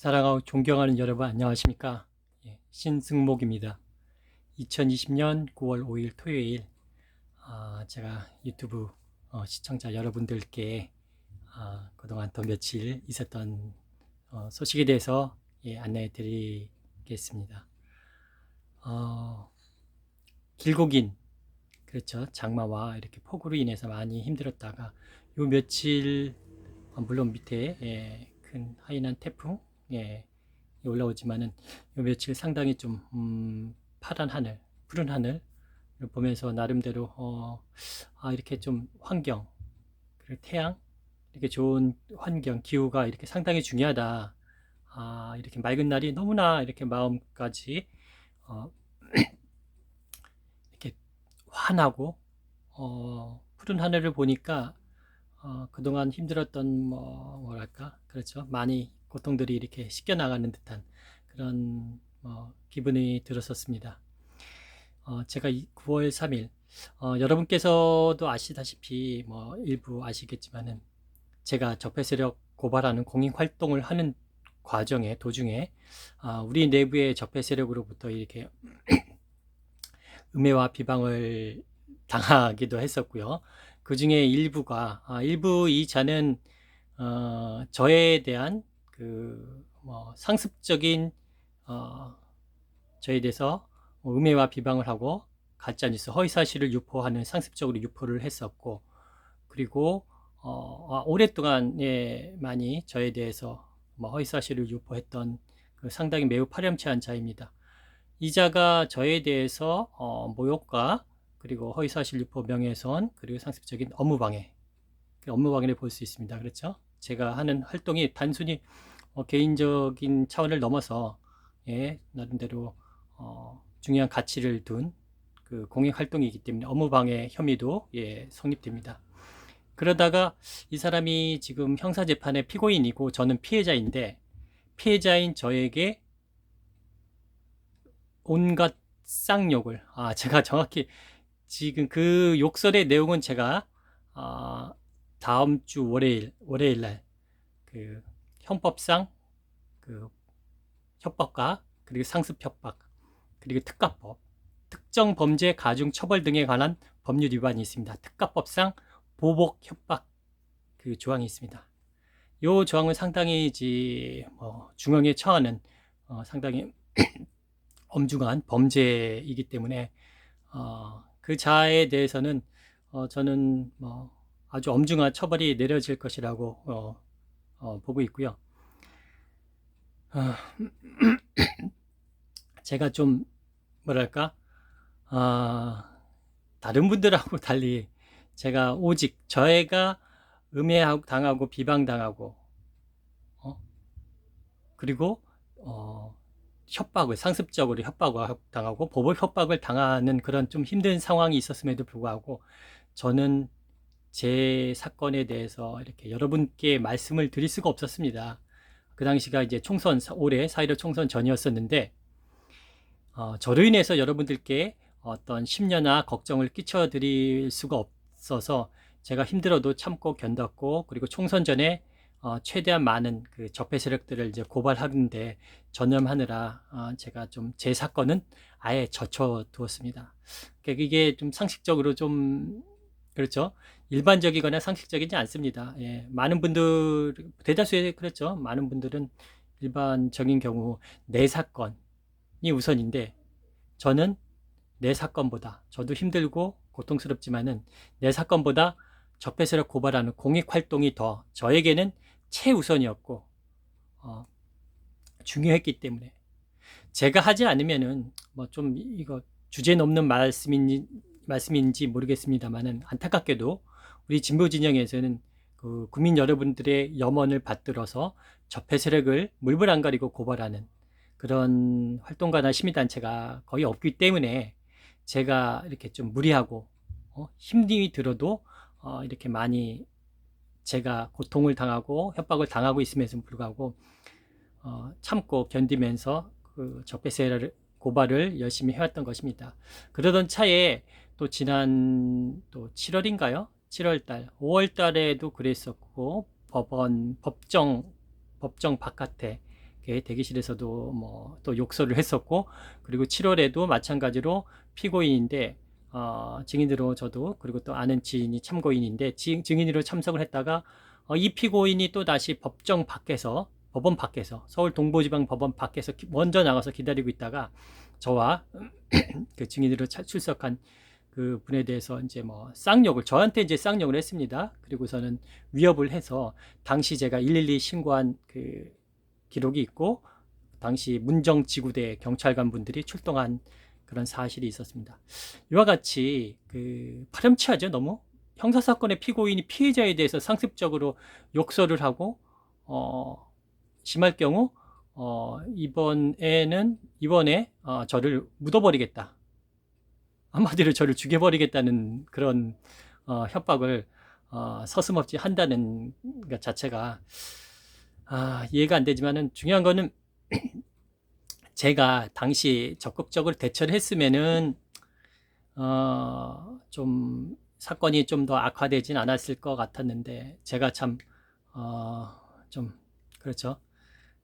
사랑하고 존경하는 여러분 안녕하십니까? 예, 신승목입니다. 2020년 9월 5일 토요일 아, 제가 유튜브 어, 시청자 여러분들께 아, 그동안 또 며칠 있었던 어, 소식에 대해서 예, 안내해 드리겠습니다. 어, 길고 긴 그렇죠 장마와 이렇게 폭우로 인해서 많이 힘들었다가 요 며칠 어, 물론 밑에 예, 큰 하이난 태풍 예, 올라오지만은 요 며칠 상당히 좀 음, 파란 하늘, 푸른 하늘을 보면서 나름대로 어, 아 이렇게 좀 환경, 그리고 태양 이렇게 좋은 환경, 기후가 이렇게 상당히 중요하다. 아 이렇게 맑은 날이 너무나 이렇게 마음까지 어, 이렇게 환하고 어, 푸른 하늘을 보니까 어, 그동안 힘들었던 뭐 뭐랄까 그렇죠 많이 고통들이 이렇게 씻겨 나가는 듯한 그런 뭐 기분이 들었었습니다. 어, 제가 9월 3일 어, 여러분께서도 아시다시피 뭐 일부 아시겠지만은 제가 적폐 세력 고발하는 공익 활동을 하는 과정에 도중에 아, 우리 내부의 적폐 세력으로부터 이렇게 음해와 비방을 당하기도 했었고요. 그 중에 일부가 아, 일부 이 자는 어, 저에 대한 그 뭐 상습적인 어, 저에 대해서 뭐 음해와 비방을 하고 가짜 뉴스 허위 사실을 유포하는 상습적으로 유포를 했었고 그리고 어, 아, 오랫동안 예, 많이 저에 대해서 뭐 허위 사실을 유포했던 그 상당히 매우 파렴치한 자입니다. 이 자가 저에 대해서 어, 모욕과 그리고 허위 사실 유포 명예훼손 그리고 상습적인 업무방해 업무방해를 볼 수 있습니다. 그렇죠? 제가 하는 활동이 단순히 어, 개인적인 차원을 넘어서 예, 나름대로 어, 중요한 가치를 둔 그 공익 활동이기 때문에 업무방해 혐의도 예, 성립됩니다. 그러다가 이 사람이 지금 형사 재판의 피고인이고 저는 피해자인데 피해자인 저에게 온갖 쌍욕을 아 제가 정확히 지금 그 욕설의 내용은 제가 아, 다음 주 월요일 월요일 날그 형법상 그 협박과 그리고 상습 협박 그리고 특가법 특정 범죄 가중 처벌 등에 관한 법률 위반이 있습니다. 특가법상 보복 협박 그 조항이 있습니다. 이 조항은 상당히 이제 뭐 중형에 처하는 어, 상당히 엄중한 범죄이기 때문에 어, 그 자에 대해서는 어, 저는 뭐 아주 엄중한 처벌이 내려질 것이라고 어, 어, 보고 있고요. 아, 제가 좀 뭐랄까 아, 다른 분들하고 달리 제가 오직 저희가 음해하고 당하고 비방당하고 어? 그리고 어, 협박을 상습적으로 협박을 당하고 보복 협박을 당하는 그런 좀 힘든 상황이 있었음에도 불구하고 저는 제 사건에 대해서 이렇게 여러분께 말씀을 드릴 수가 없었습니다. 그 당시가 이제 총선 올해 4.15 총선 전이었었는데 어, 저로 인해서 여러분들께 어떤 심려나 걱정을 끼쳐 드릴 수가 없어서 제가 힘들어도 참고 견뎠고 그리고 총선 전에 어, 최대한 많은 그 적폐 세력들을 이제 고발하는데 전념하느라 어, 제가 좀 제 사건은 아예 젖혀 두었습니다. 그러니까 이게 좀 상식적으로 좀 그렇죠. 일반적이거나 상식적이지 않습니다. 예, 많은 분들 대다수의 그렇죠. 많은 분들은 일반적인 경우 내 사건이 우선인데 저는 내 사건보다 저도 힘들고 고통스럽지만은 내 사건보다 적폐 세력 고발하는 공익 활동이 더 저에게는 최우선이었고 어, 중요했기 때문에 제가 하지 않으면은 뭐 좀 이거 주제 넘는 말씀인지 말씀인지 모르겠습니다만은 안타깝게도 우리 진보 진영에서는 그 국민 여러분들의 염원을 받들어서 적폐 세력을 물불 안 가리고 고발하는 그런 활동가나 시민단체가 거의 없기 때문에 제가 이렇게 좀 무리하고 어, 힘이 들어도 어, 이렇게 많이 제가 고통을 당하고 협박을 당하고 있음에도 불구하고 어, 참고 견디면서 그 적폐 세력을 고발을 열심히 해왔던 것입니다. 그러던 차에 또 지난 또 7월인가요? 7월 달, 5월 달에도 그랬었고 법원 법정 법정 바깥에 대기실에서도 뭐 또 욕설을 했었고 그리고 7월에도 마찬가지로 피고인인데 어, 증인으로 저도 그리고 또 아는 지인이 참고인인데 지- 증인으로 참석을 했다가 어, 이 피고인이 또 다시 법정 밖에서 법원 밖에서 서울 동부지방 법원 밖에서 기- 먼저 나가서 기다리고 있다가 저와 그 증인으로 차- 출석한 그 분에 대해서 이제 뭐 쌍욕을 저한테 이제 쌍욕을 했습니다. 그리고서는 위협을 해서 당시 제가 112 신고한 그 기록이 있고 당시 문정지구대 경찰관 분들이 출동한 그런 사실이 있었습니다. 이와 같이 그 파렴치하죠 너무 형사 사건의 피고인이 피해자에 대해서 상습적으로 욕설을 하고 어 심할 경우 어 이번에는 이번에 어, 저를 묻어버리겠다 한마디로 저를 죽여버리겠다는 그런 어, 협박을 어, 서슴없이 한다는 것 자체가 아, 이해가 안 되지만은 중요한 거는 제가 당시 적극적으로 대처를 했으면은 어, 좀 사건이 좀 더 악화되진 않았을 것 같았는데 제가 참 어, 좀 그렇죠.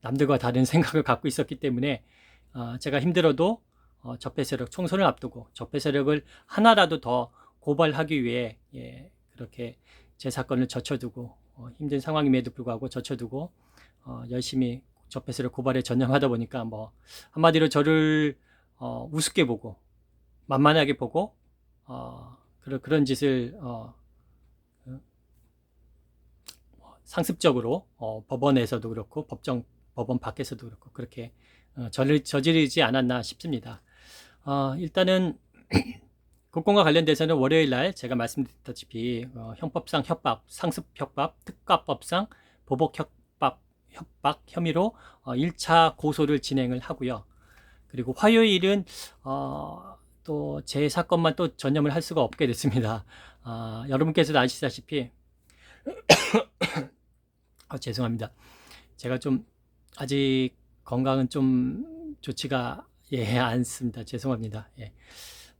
남들과 다른 생각을 갖고 있었기 때문에 어, 제가 힘들어도 어, 적폐 세력 총선을 앞두고 적폐 세력을 하나라도 더 고발하기 위해 예, 그렇게 제 사건을 젖혀두고 어, 힘든 상황임에도 불구하고 젖혀두고 어, 열심히 적폐 세력 고발에 전념하다 보니까 뭐 한마디로 저를 어, 우습게 보고 만만하게 보고 어, 그런 그런 짓을 어, 그, 뭐 상습적으로 어, 법원에서도 그렇고 법정 법원 밖에서도 그렇고 그렇게 어, 저를 저지르지 않았나 싶습니다. 어, 일단은 국공과 관련돼서는 월요일 날 제가 말씀드렸다시피 어, 형법상 협박, 상습 협박, 특가법상 보복 협박, 협박 혐의로 어, 1차 고소를 진행을 하고요. 그리고 화요일은 어, 또 제 사건만 또 전념을 할 수가 없게 됐습니다. 아, 여러분께서도 아시다시피 아, 죄송합니다. 제가 좀 아직 건강은 좀 좋지가 예 않습니다. 죄송합니다. 예.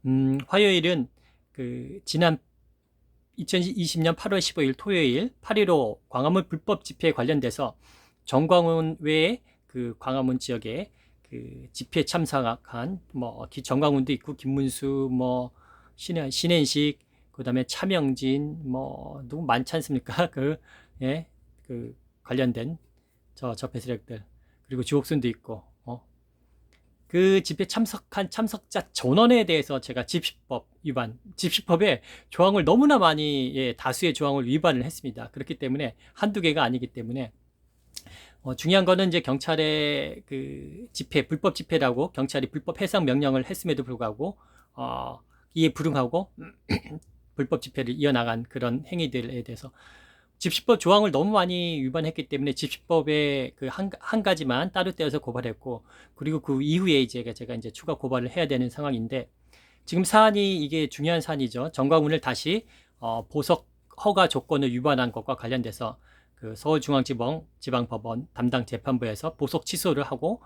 음, 화요일은 그 지난 2020년 8월 15일 토요일 8.15 광화문 불법 집회에 관련돼서 정광훈 외에 그 광화문 지역에 그 집회 참석한 뭐 기- 정광훈도 있고 김문수 뭐 신현 신현식 그다음에 차명진 뭐 누구 많지 않습니까? 그 예, 그 관련된 저 적폐 세력들 그리고 주옥순도 있고 어. 그 집회 참석한 참석자 전원에 대해서 제가 집시법 위반, 집시법의 조항을 너무나 많이 예, 다수의 조항을 위반을 했습니다. 그렇기 때문에 한두 개가 아니기 때문에 어, 중요한 거는 이제 경찰의 그 집회 불법 집회라고 경찰이 불법 해상 명령을 했음에도 불구하고 어, 이에 불응하고 불법 집회를 이어나간 그런 행위들에 대해서 집시법 조항을 너무 많이 위반했기 때문에 집시법의 그한 한 가지만 따로 떼어서 고발했고 그리고 그 이후에 이제 제가 이제 추가 고발을 해야 되는 상황인데 지금 사안이 이게 중요한 사안이죠. 정광훈을 다시 어, 보석 허가 조건을 위반한 것과 관련돼서 그 서울중앙지방 지방법원 담당 재판부에서 보석 취소를 하고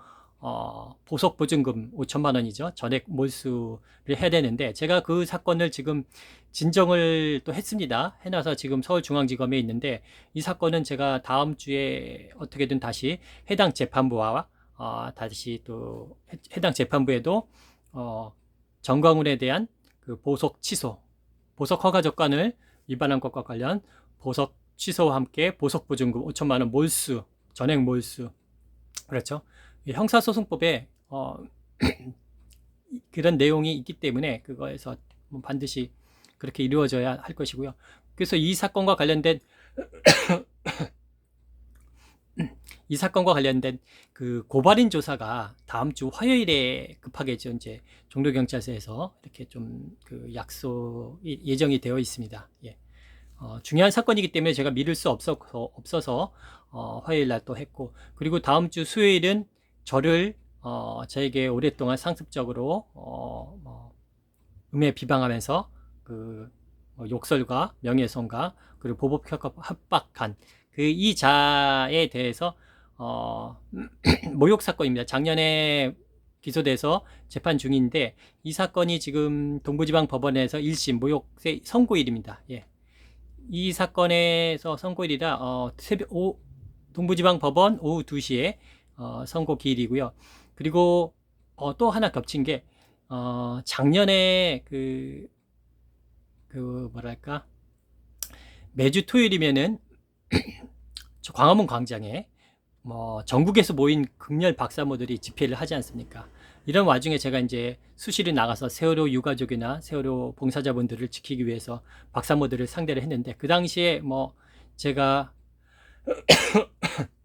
어, 보석 보증금 5천만 원이죠. 전액 몰수를 해야 되는데 제가 그 사건을 지금 진정을 또 했습니다. 해놔서 지금 서울중앙지검에 있는데 이 사건은 제가 다음 주에 어떻게든 다시 해당 재판부와 어, 다시 또 해- 해당 재판부에도 어, 정광훈에 대한 그 보석 취소, 보석 허가 조건을 위반한 것과 관련 보석 취소와 함께 보석 보증금 5천만 원 몰수, 전액 몰수. 그렇죠. 이 형사소송법에 어, 그런 내용이 있기 때문에 그거에서 뭐 반드시 그렇게 이루어져야 할 것이고요. 그래서 이 사건과 관련된 이 사건과 관련된 그 고발인 조사가 다음 주 화요일에 급하게 저 이제 종로 경찰서에서 이렇게 좀 그 약속이 예정이 되어 있습니다. 예. 어, 중요한 사건이기 때문에 제가 미룰 수 없어서, 없어서 어, 화요일 날 또 했고 그리고 다음 주 수요일은 저를 어, 저에게 오랫동안 상습적으로 어, 뭐, 음해 비방하면서 그 어, 욕설과 명예훼손과 그리고 보복 협박- 협박한 그 이 자에 대해서 어, 모욕 사건입니다. 작년에 기소돼서 재판 중인데 이 사건이 지금 동부지방 법원에서 1심 모욕죄 선고일입니다. 예. 이 사건에서 선고일이라 어, 새벽 오, 동부지방 법원 오후 2시에 어, 선고 기일이고요. 그리고 어, 또 하나 겹친 게 어, 작년에 그, 그 뭐랄까 매주 토요일이면은 저 광화문 광장에 뭐 전국에서 모인 극렬 박사모들이 집회를 하지 않습니까? 이런 와중에 제가 이제 수시로 나가서 세월호 유가족이나 세월호 봉사자분들을 지키기 위해서 박사모들을 상대를 했는데 그 당시에 뭐 제가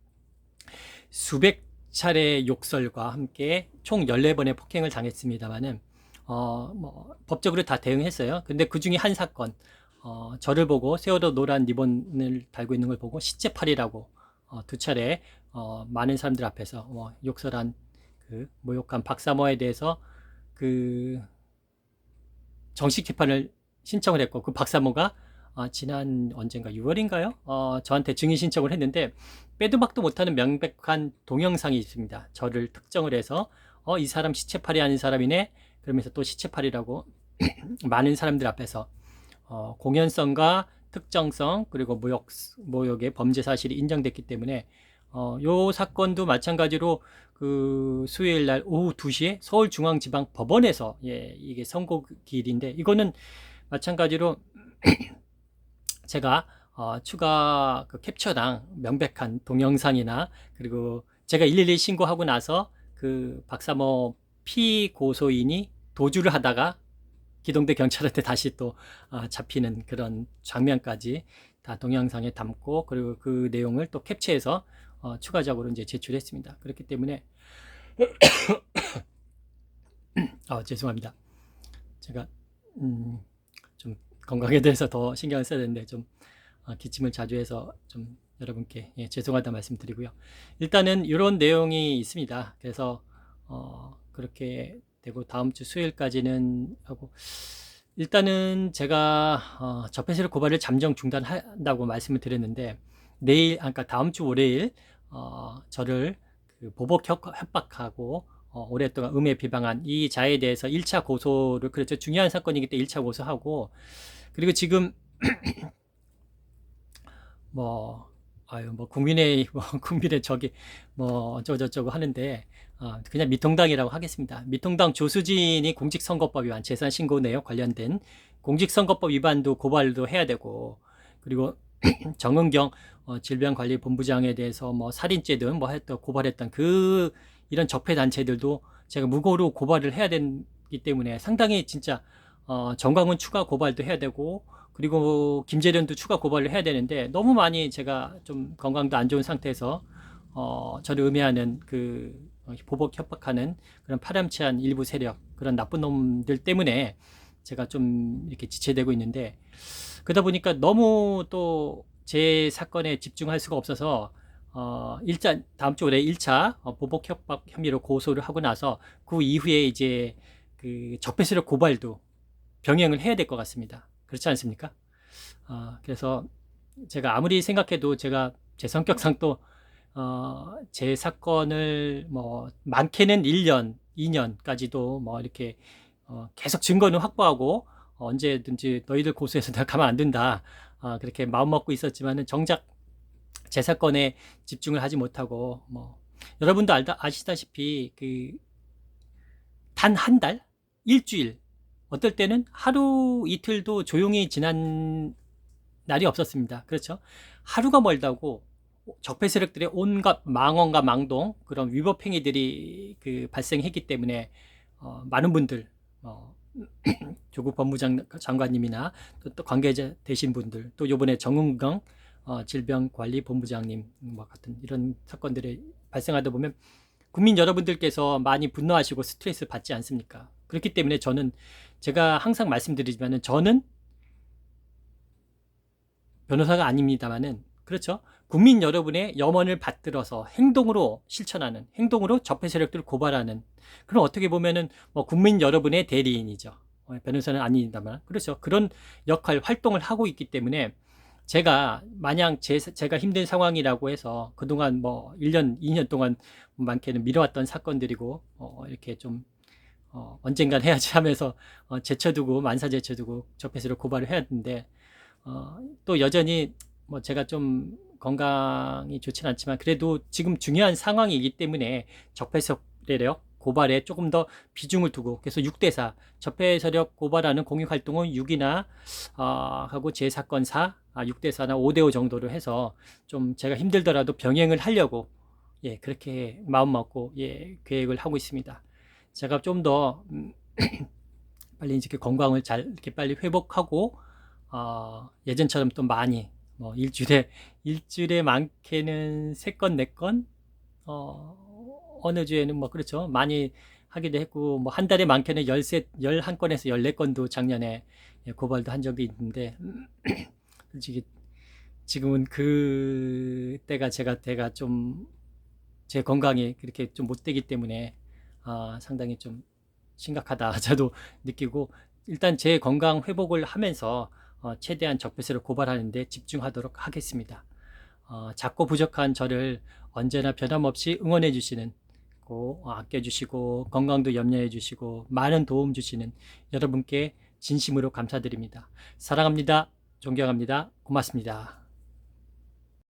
수백 차례 욕설과 함께 총 14번의 폭행을 당했습니다만은 어, 뭐 법적으로 다 대응했어요. 근데 그 중에 한 사건 어, 저를 보고 세월호 노란 리본을 달고 있는 걸 보고 시체팔이라고 어, 두 차례 어, 많은 사람들 앞에서 뭐 욕설한 그 모욕한 박사모에 대해서 그 정식 재판을 신청을 했고 그 박사모가 아, 지난 언젠가 6월인가요? 어, 저한테 증인 신청을 했는데 빼도 박도 못하는 명백한 동영상이 있습니다. 저를 특정을 해서 어, 이 사람 시체팔이 아닌 사람이네. 그러면서 또 시체팔이라고 많은 사람들 앞에서 어, 공연성과 특정성 그리고 모욕 모욕의 범죄 사실이 인정됐기 때문에 어, 요 사건도 마찬가지로 그 수요일 날 오후 2시에 서울중앙지방법원에서 예, 이게 선고 기일인데 이거는 마찬가지로 제가 어, 추가 그 캡처당 명백한 동영상이나 그리고 제가 112 신고하고 나서 그 박사모 피고소인이 도주를 하다가 기동대 경찰한테 다시 또 아, 잡히는 그런 장면까지 다 동영상에 담고 그리고 그 내용을 또 캡처해서 어, 추가적으로 이제 제출했습니다. 그렇기 때문에 아, 죄송합니다. 제가 음, 좀 건강에 대해서 더 신경을 써야 되는데 좀 어, 기침을 자주 해서 좀 여러분께 예, 죄송하다 말씀드리고요. 일단은 이런 내용이 있습니다. 그래서 어, 그렇게 되고 다음 주 수요일까지는 하고 일단은 제가 어, 접해서를 고발을 잠정 중단한다고 말씀을 드렸는데 내일 아까 그러니까 다음 주 월요일 어, 저를 그 보복 협- 협박하고 어, 오랫동안 음해 비방한 이 자에 대해서 1차 고소를 그렇죠 중요한 사건이기 때문에 1차 고소하고 그리고 지금 뭐 아유 뭐 국민의 뭐 국민의 저기 뭐 어쩌고저쩌고 하는데 어, 그냥 미통당이라고 하겠습니다. 미통당 조수진이 공직선거법 위반 재산 신고 내역 관련된 공직선거법 위반도 고발도 해야 되고 그리고 정은경 어, 질병관리본부장에 대해서 뭐 살인죄든 뭐 했던 고발했던 그 이런 적폐 단체들도 제가 무고로 고발을 해야 되기 때문에 상당히 진짜 어, 정광훈 추가 고발도 해야 되고 그리고 김재련도 추가 고발을 해야 되는데 너무 많이 제가 좀 건강도 안 좋은 상태에서 어, 저를 음해하는 그 어, 보복 협박하는 그런 파렴치한 일부 세력 그런 나쁜 놈들 때문에 제가 좀 이렇게 지체되고 있는데 그러다 보니까 너무 또 제 사건에 집중할 수가 없어서 어, 일단 다음 주 올해 1차 어, 보복 협박 혐의로 고소를 하고 나서 그 이후에 이제 그 적폐세력 고발도 병행을 해야 될 것 같습니다. 그렇지 않습니까? 어, 그래서 제가 아무리 생각해도 제가 제 성격상 또 어, 제 사건을 뭐 많게는 1년, 2년까지도 뭐 이렇게 어, 계속 증거는 확보하고 어, 언제든지 너희들 고소해서 내가 가만 안 둔다. 어, 그렇게 마음 먹고 있었지만은 정작 제 사건에 집중을 하지 못하고 뭐 여러분도 알다 아시다시피 그 단 한 달, 일주일 어떨 때는 하루 이틀도 조용히 지난 날이 없었습니다. 그렇죠? 하루가 멀다고 적폐 세력들의 온갖 망언과 망동 그런 위법 행위들이 그 발생했기 때문에 어, 많은 분들 어, 조국 법무장 장관님이나 또, 또 관계자 되신 분들 또 요번에 정은경 어, 질병관리본부장님 뭐 같은 이런 사건들이 발생하다 보면 국민 여러분들께서 많이 분노하시고 스트레스 받지 않습니까? 그렇기 때문에 저는 제가 항상 말씀드리지만은 저는 변호사가 아닙니다만은 그렇죠. 국민 여러분의 염원을 받들어서 행동으로 실천하는 행동으로 적폐 세력들을 고발하는 그럼 어떻게 보면은 뭐 국민 여러분의 대리인이죠. 어, 변호사는 아닙니다만 그렇죠. 그런 역할 활동을 하고 있기 때문에 제가 마냥 제, 제가 힘든 상황이라고 해서 그동안 뭐 1년, 2년 동안 많게는 미뤄왔던 사건들이고 어, 이렇게 좀 어, 언젠간 해야지 하면서 어, 제쳐두고 만사 제쳐두고 적폐세력 고발을 해야 되는데 어, 또 여전히 뭐 제가 좀 건강이 좋지는 않지만 그래도 지금 중요한 상황이기 때문에 적폐세력 고발에 조금 더 비중을 두고 그래서 6대4 적폐세력 고발하는 공익 활동은 6이나 어, 하고 제 사건 4, 아, 6대4나 5대5 정도로 해서 좀 제가 힘들더라도 병행을 하려고 예 그렇게 마음 먹고 예 계획을 하고 있습니다. 제가 좀더 음, 빨리 이렇게 건강을 잘 이렇게 빨리 회복하고 어, 예전처럼 또 많이 뭐 일주일에 일주일에 많게는 세 건 네 건? 어, 어느 주에는 뭐 그렇죠. 많이 하기도 했고 뭐 한 달에 많게는 열세 열한 건에서 열네 건도 작년에 예, 고발도 한 적이 있는데 솔직히 지금은 그 때가 제가 제가 좀 제 건강이 그렇게 좀 못 되기 때문에 아, 상당히 좀 심각하다 저도 느끼고 일단 제 건강 회복을 하면서 어, 최대한 적폐세를 고발하는데 집중하도록 하겠습니다. 어, 작고 부족한 저를 언제나 변함없이 응원해 주시는 고 어, 아껴 주시고 건강도 염려해 주시고 많은 도움 주시는 여러분께 진심으로 감사드립니다. 사랑합니다. 존경합니다. 고맙습니다.